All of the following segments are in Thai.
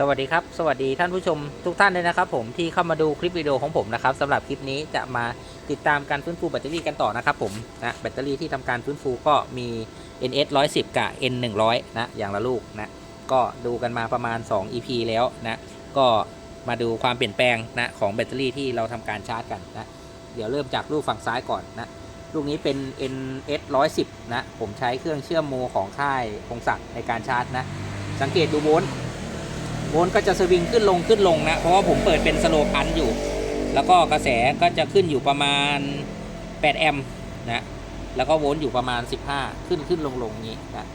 สวัสดีครับ สวัสดีท่านผู้ชมทุกท่านเลยนะครับผมที่เข้ามาดูคลิปวิดีโอของผมนะครับสำหรับคลิปนี้จะมาติดตามการฟื้นฟูแบตเตอรี่กันต่อนะครับผมนะแบตเตอรี่ที่ทำการฟื้นฟูก็มี NS 110 กับ N 100นะอย่างละลูกนะก็ดูกันมาประมาณ 2 EP แล้วนะก็มาดูความเปลี่ยนแปลงนะของแบตเตอรี่ที่เราทำการชาร์จกันนะเดี๋ยวเริ่มจากลูกฝั่งซ้ายก่อนนะลูกนี้เป็น NS 110นะผมใช้เครื่องเชื่อมโมของค่ายพงศักดิ์ในการชาร์จนะสังเกตดูโวลต์ โวลต์ก็จะสวิงขึ้นลงขึ้นลงนะ เพราะว่าผมเปิดเป็นสโลพันอยู่ แล้วก็กระแสก็จะขึ้นอยู่ประมาณ 8 แอมป์นะแล้วก็โวลต์อยู่ประมาณ 15 ขึ้นขึ้นลงลงนี้นะ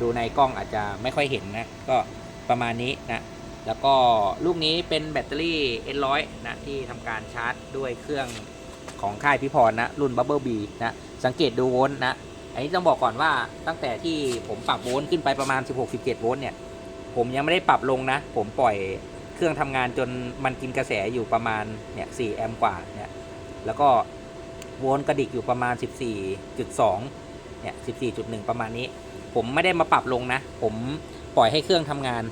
ดูในกล้องอาจจะไม่ค่อยเห็นนะ ก็ประมาณนี้นะ แล้วก็ลูกนี้เป็นแบตเตอรี่ N100 นะที่ทำการชาร์จด้วยเครื่องของค่ายพิพรนะ รุ่น Bubble B นะสังเกตดูโวลต์นะอันนี้ต้องบอกก่อนว่าตั้งแต่ที่ผมปรับโวลต์ขึ้นไปประมาณ 16-17 โวลต์เนี่ย ผมยังไม่ได้ปรับลงนะ ผมปล่อยเครื่องทำงานจนมันกินกระแสอยู่ประมาณเนี่ย4แอมป์กว่าเนี่ยแล้วก็โวลต์กระดิกอยู่ประมาณ 14.2เนี่ย14.1 ประมาณนี้ ผมไม่ได้มาปรับลงนะ ผมปล่อยให้เครื่องทำงาน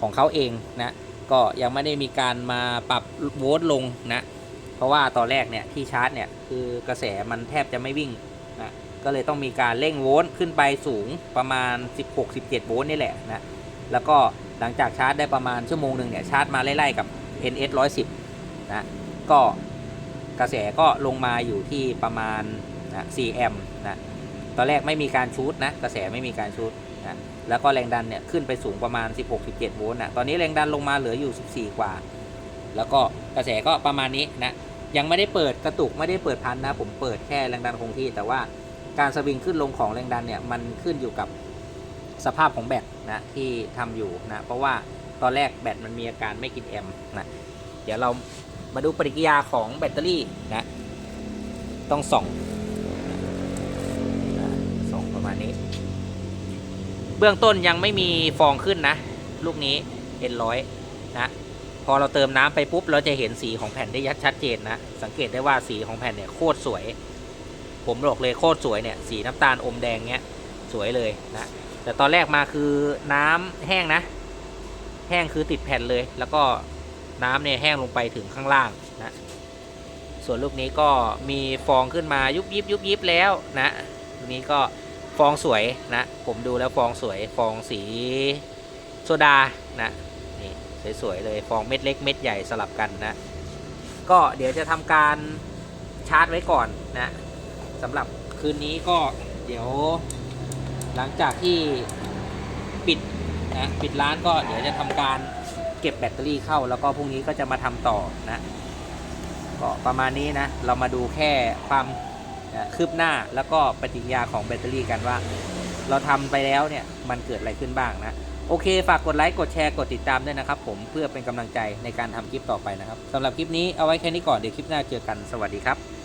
ของเขาเองนะก็ยังไม่ได้มีการมาปรับโวลต์ลงนะเพราะว่าตอนแรกเนี่ยที่ชาร์จเนี่ยคือกระแสมันแทบจะไม่วิ่งนะก็เลยต้องมีการเร่งโวลต์ขึ้นไปสูงประมาณ 16-17 โวลต์นี่แหละนะ แล้วก็หลังจากชาร์จได้ประมาณชั่วโมงหนึ่งเนี่ยชาร์จมาไล่ๆกับ NS 110นะก็กระแสก็ลงมาอยู่ที่ประมาณนะ4แอมป์นะตอนแรกไม่มีการชูดนะกระแสไม่มีการชูดนะแล้วก็แรงดันเนี่ยขึ้นไปสูงประมาณ 16-17 โวลต์นะตอนนี้แรงดันลงมาเหลืออยู่ 14 กว่า แล้วก็กระแสก็ประมาณนี้นะยังไม่ได้เปิดกระตุกไม่ได้เปิดพันนะผมเปิดแค่แรงดันคงที่ แต่ว่าการสวิงขึ้นลงของแรงดันเนี่ยมันขึ้นอยู่กับ สภาพของแบตนะที่ทำอยู่นะเพราะว่าตอนแรกแบตมันมีอาการไม่กินแอมนะเดี๋ยวเรามาดูปฏิกิริยาของแบตเตอรี่นะต้องส่องนะส่องประมาณนี้ เบื้องต้นยังไม่มีฟองขึ้นนะ ลูกนี้ N100 นะพอเราเติมน้ำไปปุ๊บ เราจะเห็นสีของแผ่นได้ยัดชัดเจนนะ สังเกตได้ว่าสีของแผ่นเนี่ยโคตรสวย ผมบอกเลยโคตรสวยเนี่ย สีน้ำตาลอมแดงเนี้ยสวยเลยนะ แต่ตอนแรกมาคือน้ำแห้งนะ แห้งคือติดแผ่นเลย แล้วก็น้ำเนี่ยแห้งลงไปถึงข้างล่างนะ ส่วนลูกนี้ก็มีฟองขึ้นมายุบยิบยุบยิบแล้วนะลูกนี้ก็ฟองสวยนะ ผมดูแล้วฟองสวยฟองสีโซดานะนี่สวยๆเลยฟองเม็ดเล็กเม็ดใหญ่สลับกันนะ ก็เดี๋ยวจะทำการชาร์จไว้ก่อนนะสำหรับคืนนี้ก็เดี๋ยว หลังจากที่ปิดนะปิดร้านก็เดี๋ยวจะทำการเก็บแบตเตอรี่เข้า แล้วก็พรุ่งนี้ก็จะมาทำต่อนะก็ประมาณนี้นะ เรามาดูแค่ความนะคืบหน้าแล้วก็ปฏิกิริยาของแบตเตอรี่กันว่า เราทำไปแล้วเนี่ยมันเกิดอะไรขึ้นบ้างนะ โอเค ฝากกดไลค์กดแชร์กดติดตามด้วยนะครับผมเพื่อเป็นกำลังใจในการทำคลิปต่อไปนะครับสำหรับคลิปนี้เอาไว้แค่นี้ก่อนเดี๋ยวคลิปหน้าเจอกันสวัสดีครับ